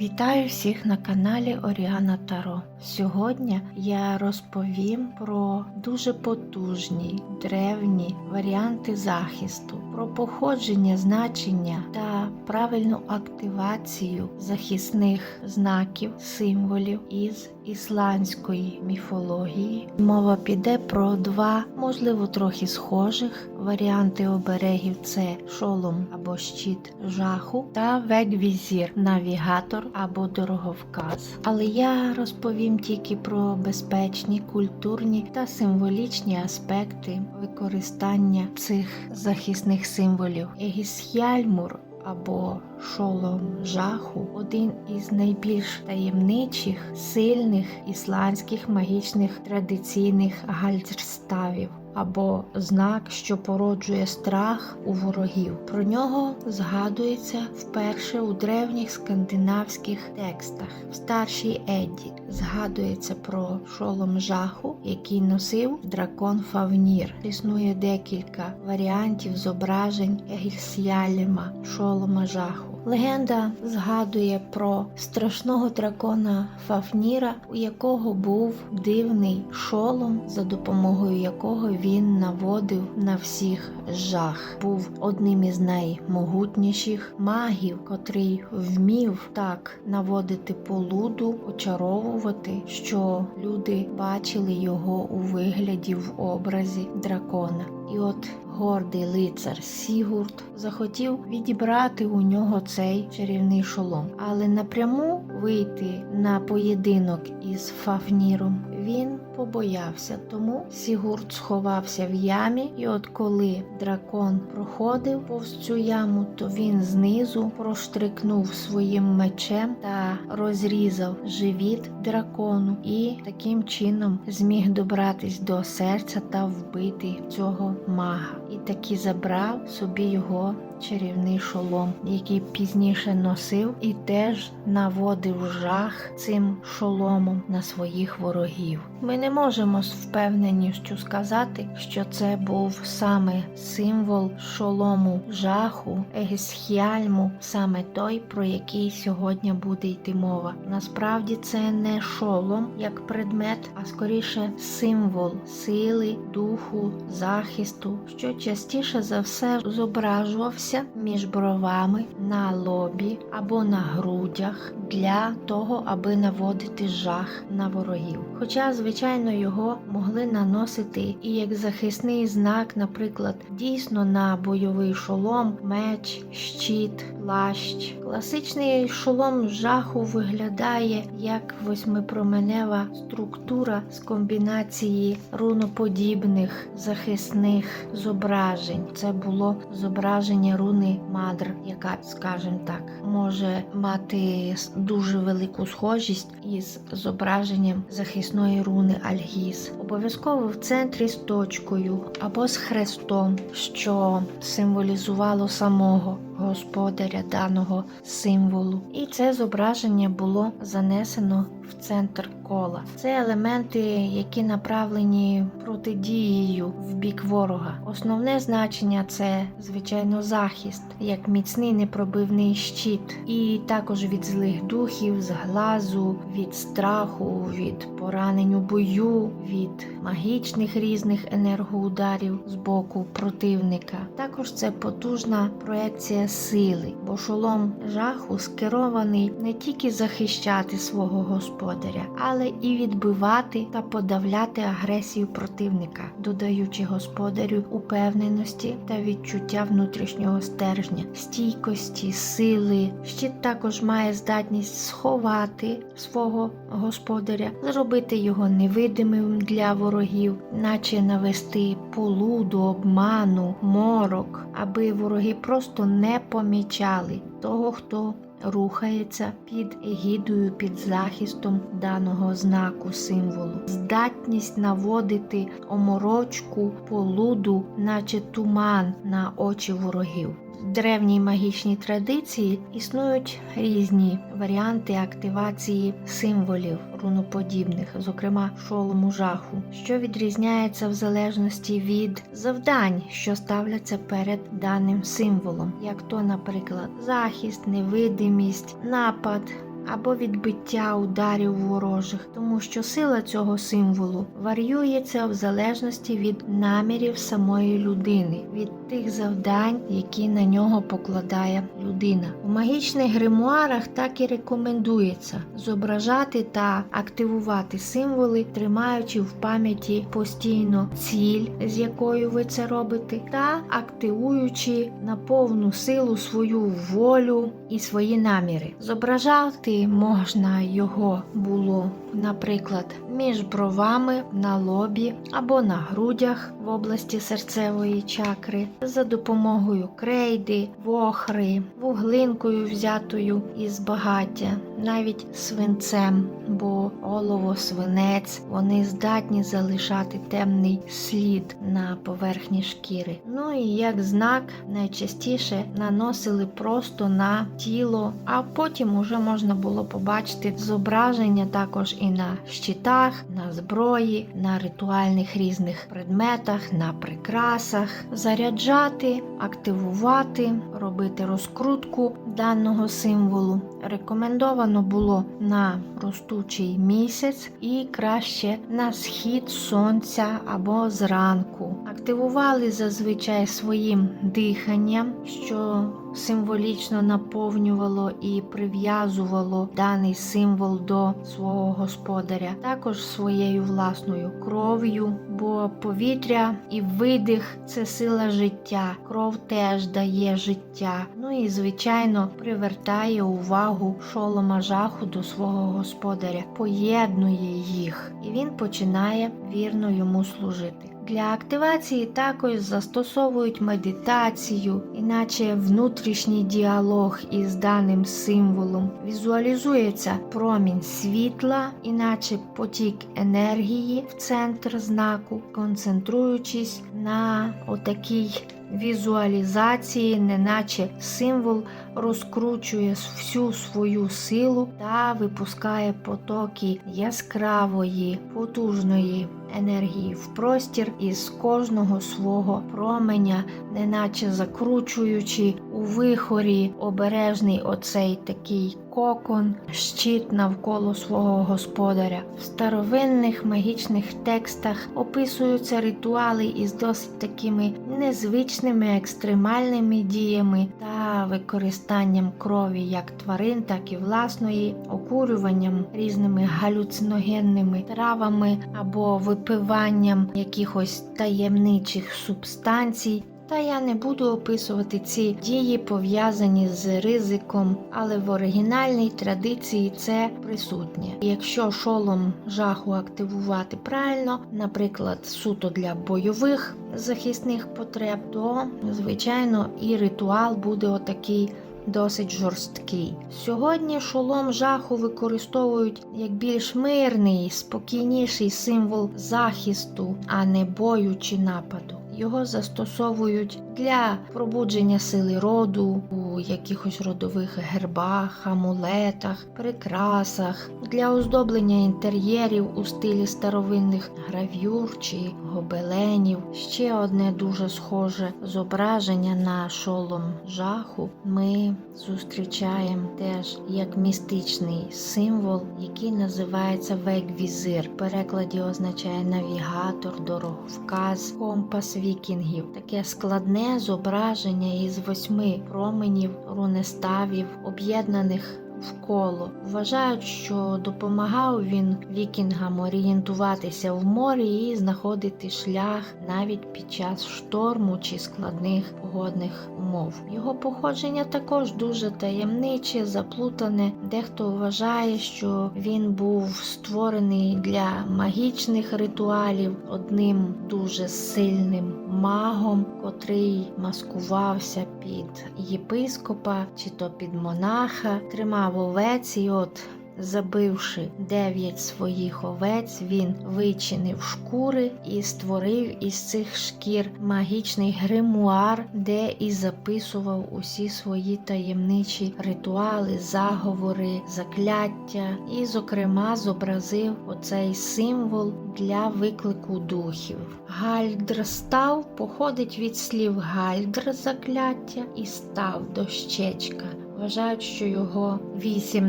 Вітаю всіх на каналі Оріана Таро. Сьогодні я розповім про дуже потужні древні варіанти захисту, про походження, значення та правильну активацію захисних знаків, символів із ісландської міфології. Мова піде про два, можливо, трохи схожих варіанти оберегів: це шолом або щит жаху та веквізір, навігатор або дороговказ. Але я розповім тільки про безпечні, культурні та символічні аспекти використання цих захисних символів. Егісхяльмур або шолом жаху один із найбільш таємничих, сильних ісландських магічних традиційних гальдерставів. Або знак, що породжує страх у ворогів. Про нього згадується вперше у древніх скандинавських текстах. В старшій Едді згадується про шолом жаху, який носив дракон Фавнір. Існує декілька варіантів зображень Егільсіаліма шолома жаху. Легенда згадує про страшного дракона Фафніра, у якого був дивний шолом, за допомогою якого він наводив на всіх жах. Був одним із наймогутніших магів, котрий вмів так наводити полуду, очаровувати, що люди бачили його у вигляді в образі дракона. І от гордий лицар Сігурд захотів відібрати у нього цей чарівний шолом, але напряму вийти на поєдинок із Фафніром він побоявся. Тому Сігурд сховався в ямі, і от коли дракон проходив повз цю яму, то він знизу проштрикнув своїм мечем та розрізав живіт дракону, і таким чином зміг добратись до серця та вбити цього мага. І таки забрав собі його чарівний шолом, який пізніше носив і теж наводив жах цим шоломом на своїх ворогів. Ми не можемо з впевненістю сказати, що це був саме символ шолому жаху, Егісхіальму, саме той, про який сьогодні буде йти мова. Насправді це не шолом як предмет, а скоріше символ сили, духу, захисту, що частіше за все зображувався між бровами на лобі або на грудях для того, аби наводити жах на ворогів. Хоча, звичайно, його могли наносити і як захисний знак, наприклад, дійсно на бойовий шолом, меч, щит, плащ. Класичний шолом жаху виглядає як восьмипроменева структура з комбінації руноподібних захисних зображень. Це було зображення руни Мадр, яка, скажімо так, може мати дуже велику схожість із зображенням захисної руни Альгіз. Обов'язково в центрі з точкою або з хрестом, що символізувало самого господаря даного символу. І це зображення було занесено в центр кола. Це елементи, які направлені протидією в бік ворога. Основне значення це, звичайно, захист, як міцний непробивний щит, і також від злих духів, з глазу, від страху, від поранень у бою, від магічних різних енергоударів з боку противника. Також це потужна проекція сили, бо шолом жаху скерований не тільки захищати свого господаря, але і відбивати та подавляти агресію противника, додаючи господарю упевненості та відчуття внутрішнього стержня, стійкості, сили. Щит також має здатність сховати свого господаря, зробити його невидимим для ворогів, наче навести полуду, обману, морок, аби вороги просто не помічали того, хто рухається під егідою, під захистом даного знаку символу. Здатність наводити оморочку, полуду, наче туман на очі ворогів. Древній магічній традиції існують різні варіанти активації символів руноподібних, зокрема шолому жаху, що відрізняється в залежності від завдань, що ставляться перед даним символом, як то, наприклад, захист, невидимість, напад. Або відбиття ударів ворожих, тому що сила цього символу варіюється в залежності від намірів самої людини, від тих завдань, які на нього покладає людина. У магічних гримуарах так і рекомендується зображати та активувати символи, тримаючи в пам'яті постійно ціль, з якою ви це робите, та активуючи на повну силу свою волю і свої наміри. Зображати можна його було, наприклад, між бровами на лобі або на грудях в області серцевої чакри за допомогою крейди, вохри, вуглинкою взятою із багаття, навіть свинцем, бо олово, свинець вони здатні залишати темний слід на поверхні шкіри. Ну і як знак найчастіше наносили просто на тіло, а потім уже можна було побачити зображення також і на щитах, на зброї, на ритуальних різних предметах, на прикрасах, заряджати, активувати, робити розкрутку даного символу. Рекомендовано було на ростучий місяць і краще на схід сонця або зранку. Активували зазвичай своїм диханням, що символічно наповнювало і прив'язувало даний символ до свого господаря, також своєю власною кров'ю, бо повітря і видих це сила життя. Кров теж дає життя. Ну і звичайно привертає увагу шолома жаху до свого господаря, поєднує їх, і він починає вірно йому служити. Для активації також застосовують медитацію, іначе внутрішній діалог із даним символом візуалізується промінь світла, іначе потік енергії в центр знаку, концентруючись на отакій візуалізації, неначе символ розкручує всю свою силу та випускає потоки яскравої, потужної енергії в простір із кожного свого променя, неначе закручуючи у вихорі обережний оцей такий кокон, щит навколо свого господаря. В старовинних магічних текстах описуються ритуали із досить такими незвичними екстремальними діями та використанням крові як тварин, так і власної, окурюванням різними галюциногенними травами або випиванням якихось таємничих субстанцій. Та я не буду описувати ці дії, пов'язані з ризиком, але в оригінальній традиції це присутнє. Якщо шолом жаху активувати правильно, наприклад, суто для бойових захисних потреб, то звичайно і ритуал буде отакий. Досить жорсткий. Сьогодні шолом жаху використовують як більш мирний, спокійніший символ захисту, а не бою чи нападу. Його застосовують для пробудження сили роду у якихось родових гербах, амулетах, прикрасах, для оздоблення інтер'єрів у стилі старовинних гравюр чи гобеленів. Ще одне дуже схоже зображення на шолом жаху. Ми зустрічаємо теж як містичний символ, який називається веквізир. В перекладі означає навігатор, дороговказ, компас вікінгів. Таке складне зображення із восьми променів рунеставів, об'єднаних в коло. Вважають, що допомагав він вікінгам орієнтуватися в морі і знаходити шлях навіть під час шторму чи складних погодних умов. Його походження також дуже таємниче, заплутане. Дехто вважає, що він був створений для магічних ритуалів одним дуже сильним магом, котрий маскувався під єпископа чи то під монаха, тримав овець і от. Забивши дев'ять своїх овець, він вичинив шкури і створив із цих шкір магічний гримуар, де і записував усі свої таємничі ритуали, заговори, закляття, і, зокрема, зобразив оцей символ для виклику духів. Гальдрстав походить від слів гальдр закляття і став дощечка. Вважають, що його вісім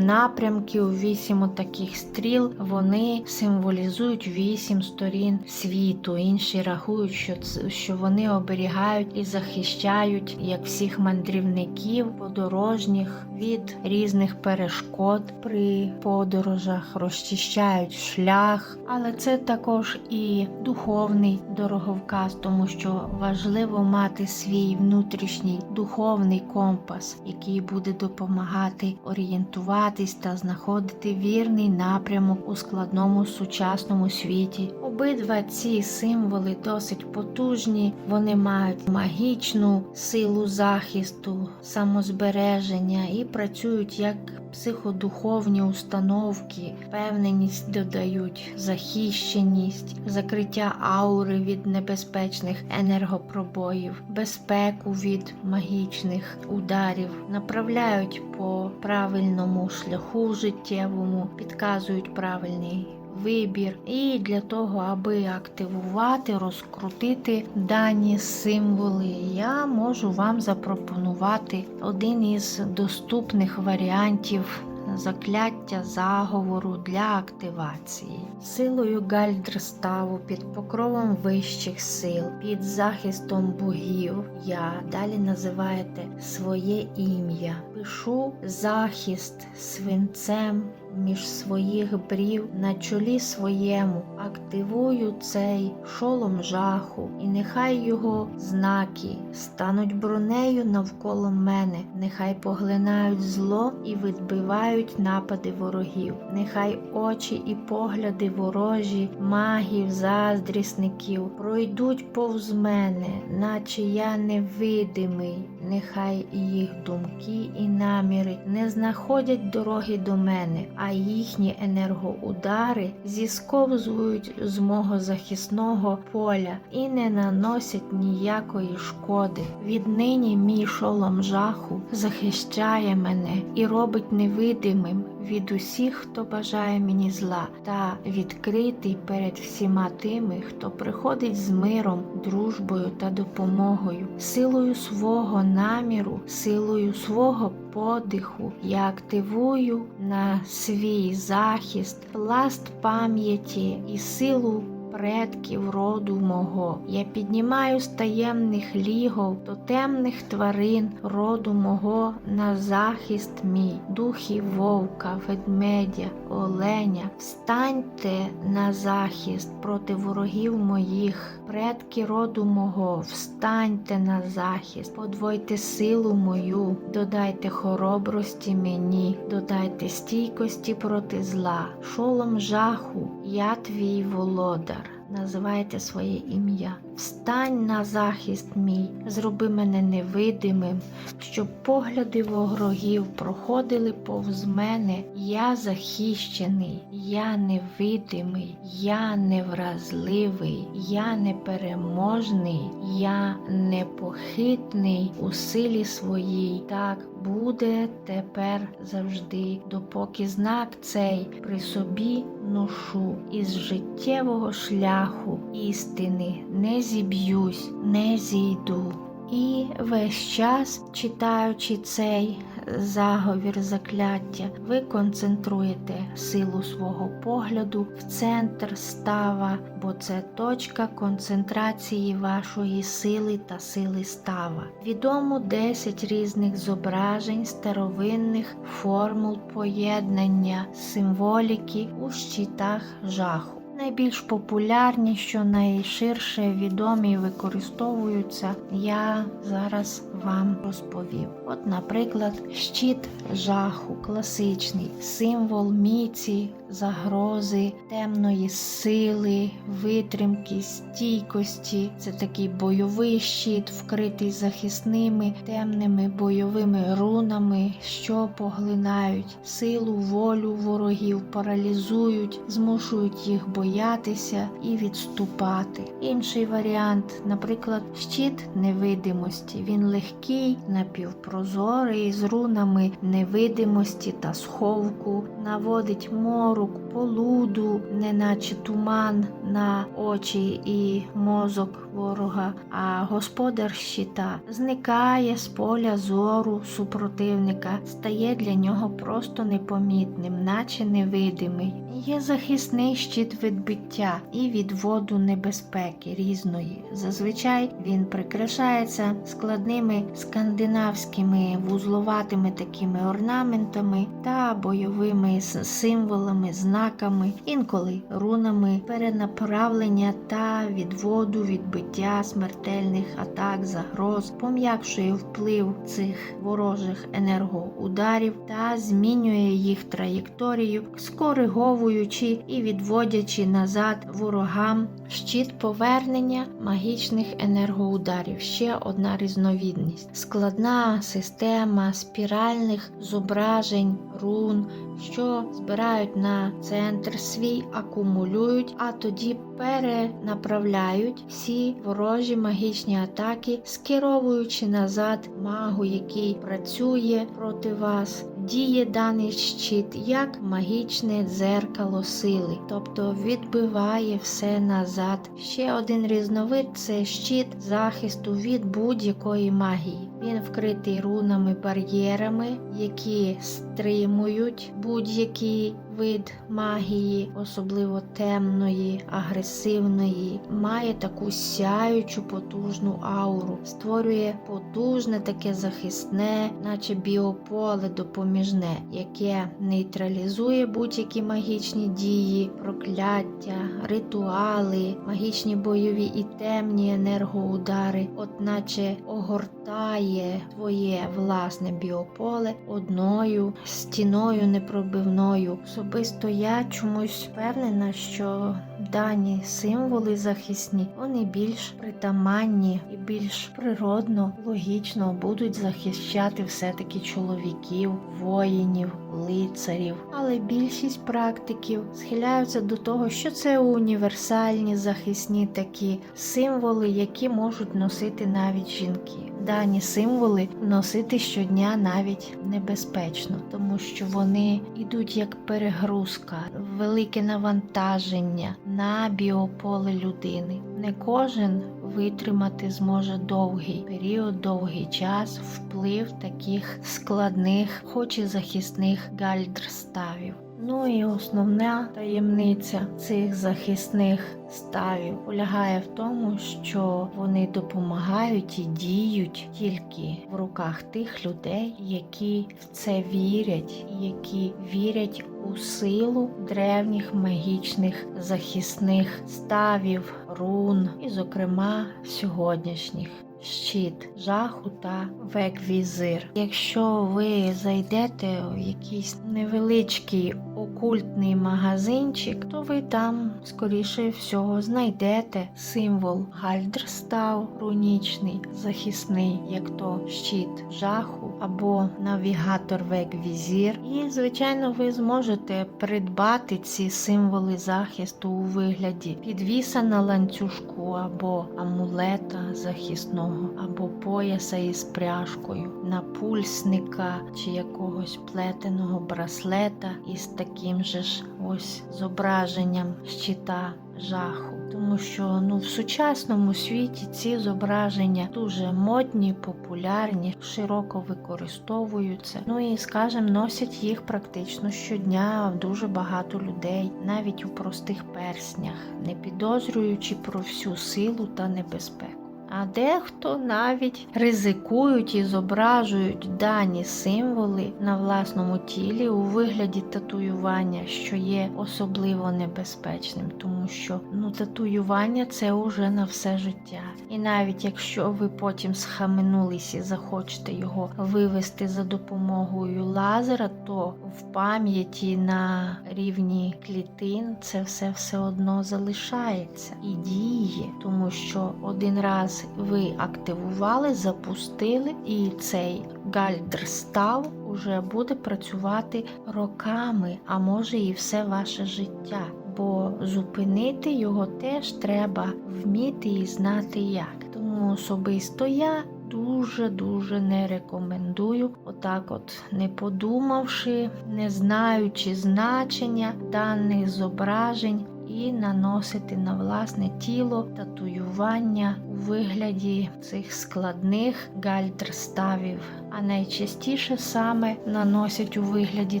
напрямків, вісім отаких стріл, вони символізують вісім сторін світу. Інші рахують, що що вони оберігають і захищають як всіх мандрівників, подорожніх від різних перешкод при подорожах, розчищають шлях. Але це також і духовний дороговказ, тому що важливо мати свій внутрішній духовний компас, який буде допомагати орієнтуватись та знаходити вірний напрямок у складному сучасному світі. Обидва ці символи досить потужні, вони мають магічну силу захисту, самозбереження і працюють як психодуховні установки, впевненість додають, захищеність, закриття аури від небезпечних енергопробоїв, безпеку від магічних ударів, направляють по правильному шляху життєвому, підказують правильний. Вибір, і для того, аби активувати, розкрутити дані символи, я можу вам запропонувати один із доступних варіантів закляття заговору для активації. Силою Гальдерставу під покровом вищих сил, під захистом богів. Я далі називаєте своє ім'я. Пишу захист свинцем між своїх брів на чолі своєму, активую цей шолом жаху, і нехай його знаки стануть бронею навколо мене, нехай поглинають зло і відбивають напади ворогів, нехай очі і погляди ворожі, магів, заздрісників пройдуть повз мене, наче я невидимий, нехай їх думки і наміри не знаходять дороги до мене, а їхні енергоудари зісковзують з мого захисного поля і не наносять ніякої шкоди. Віднині мій шолом жаху захищає мене і робить невидимим від усіх, хто бажає мені зла, та відкритий перед всіма тими, хто приходить з миром, дружбою та допомогою, силою свого наміру, силою свого подиху я активую на свій захист пласт пам'яті і силу. Предків роду мого, я піднімаю з таємних лігов до темних тварин роду мого на захист мій, духів вовка, ведмедя, оленя, встаньте на захист проти ворогів моїх, предки роду мого, встаньте на захист, подвойте силу мою, додайте хоробрості мені, додайте стійкості проти зла, шолом жаху, я твій володар. Називайте своє ім'я. Встань на захист мій, зроби мене невидимим, щоб погляди ворогів проходили повз мене. Я захищений, я невидимий, я невразливий, я непереможний, я непохитний у силі своїй. Так буде тепер завжди, допоки знак цей при собі ношу із життєвого шляху істини не зіб'юсь, не зійду. І весь час, читаючи цей заговір закляття, ви концентруєте силу свого погляду в центр става, бо це точка концентрації вашої сили та сили става. Відомо 10 різних зображень старовинних формул поєднання символіки у щитах жаху. Найбільш популярні, що найширше відомі використовуються, я зараз вам розповім. От, наприклад, щит жаху, класичний символ міці, загрози, темної сили, витримки, стійкості. Це такий бойовий щит, вкритий захисними темними бойовими рунами, що поглинають силу, волю ворогів, паралізують, змушують їх боятися боятися і відступати. Інший варіант, наприклад, щит невидимості. Він легкий, напівпрозорий, з рунами невидимості та сховку, наводить морок, полуду, неначе туман на очі і мозок ворога, а господар щита зникає з поля зору супротивника, стає для нього просто непомітним, наче невидимий. Є захисний щит відбиття і відводу небезпеки різної. Зазвичай він прикрашається складними скандинавськими вузловатими такими орнаментами та бойовими символами, знаками, інколи рунами перенаправлення та відводу відбиття смертельних атак, загроз, пом'якшує вплив цих ворожих енергоударів та змінює їх траєкторію, скориговуючи і відводячи назад ворогам щит повернення магічних енергоударів. Ще одна різновідність. Складна система спіральних зображень, рун, що збирають на центр свій, акумулюють, а тоді перенаправляють всі ворожі магічні атаки, скеровуючи назад магу, який працює проти вас. Діє даний щит як магічне дзеркало сили, тобто відбиває все назад. Ще один різновид це щит захисту від будь-якої магії. Він вкритий рунами бар'єрами, які стримують будь-який вид магії, особливо темної, агресивної, має таку сяючу потужну ауру, створює потужне таке захисне, наче біополе допоміжне, яке нейтралізує будь-які магічні дії, прокляття, ритуали, магічні бойові і темні енергоудари, от наче огортає твоє власне біополе одною стіною непробивною. Особисто я чомусь впевнена, що дані символи захисні, вони більш притаманні і більш природно, логічно будуть захищати все-таки чоловіків, воїнів, лицарів. Але більшість практиків схиляються до того, що це універсальні захисні такі символи, які можуть носити навіть жінки. Дані символи носити щодня навіть небезпечно, тому що вони йдуть як перегрузка, велике навантаження на біополе людини. Не кожен витримати зможе довгий період, довгий час вплив таких складних, хоч і захисних гальдр-ставів. Ну і основна таємниця цих захисних ставів полягає в тому, що вони допомагають і діють тільки в руках тих людей, які в це вірять, які вірять у силу древніх магічних захисних ставів, рун, і, зокрема, сьогоднішніх. Щит, жаху та веквізир. Якщо ви зайдете в якийсь невеличкий окультний магазинчик, то ви там, скоріше всього, знайдете символ Гальдерстав рунічний, захисний, як то щит жаху або навігатор веквізір. І, звичайно, ви зможете придбати ці символи захисту у вигляді підвіса на ланцюжку або амулета захисного або пояса із пряжкою, напульсника чи якогось плетеного браслета із таким же ж ось зображенням щита жаху. Тому що ну в сучасному світі ці зображення дуже модні, популярні, широко використовуються. Ну і скажем, носять їх практично щодня дуже багато людей, навіть у простих перснях, не підозрюючи про всю силу та небезпеку. А дехто навіть ризикують і зображують дані символи на власному тілі у вигляді татуювання, що є особливо небезпечним, тому що ну татуювання це уже на все життя. І навіть якщо ви потім схаменулись і захочете його вивести за допомогою лазера, то в пам'яті на рівні клітин це все все одно залишається і діє, тому що один раз ви активували, запустили, і цей гальдерстав уже буде працювати роками, а може і все ваше життя. або зупинити його теж треба вміти і знати як. Тому особисто я дуже-дуже не рекомендую, отак, от не подумавши, не знаючи значення даних зображень. І наносити на власне тіло татуювання у вигляді цих складних гальтерставів. а найчастіше саме наносять у вигляді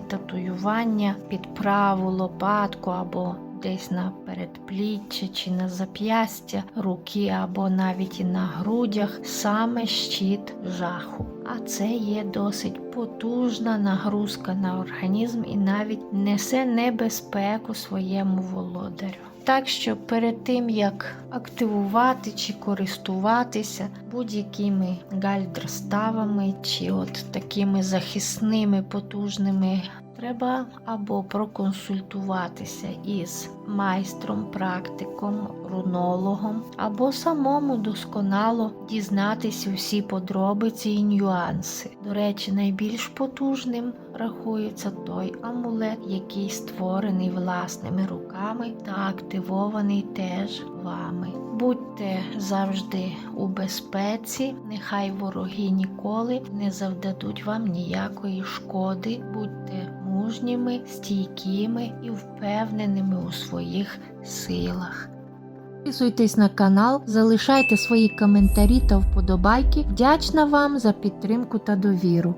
татуювання під праву лопатку або десь на передпліччя чи на зап'ястя руки, або навіть і на грудях саме щит жаху. А це є досить потужна нагрузка на організм і навіть несе небезпеку своєму володарю. Так що перед тим як активувати чи користуватися будь-якими гальдерставами чи от такими захисними потужними Треба або проконсультуватися із майстром, практиком, рунологом, або самому досконало дізнатися всі подробиці і нюанси. До речі, найбільш потужним рахується той амулет, який створений власними руками та активований теж вами. Будьте завжди у безпеці, нехай вороги ніколи не завдадуть вам ніякої шкоди. Будьте мужніми, стійкими і впевненими у своїх силах. Підписуйтесь на канал, залишайте свої коментарі та вподобайки. Вдячна вам за підтримку та довіру.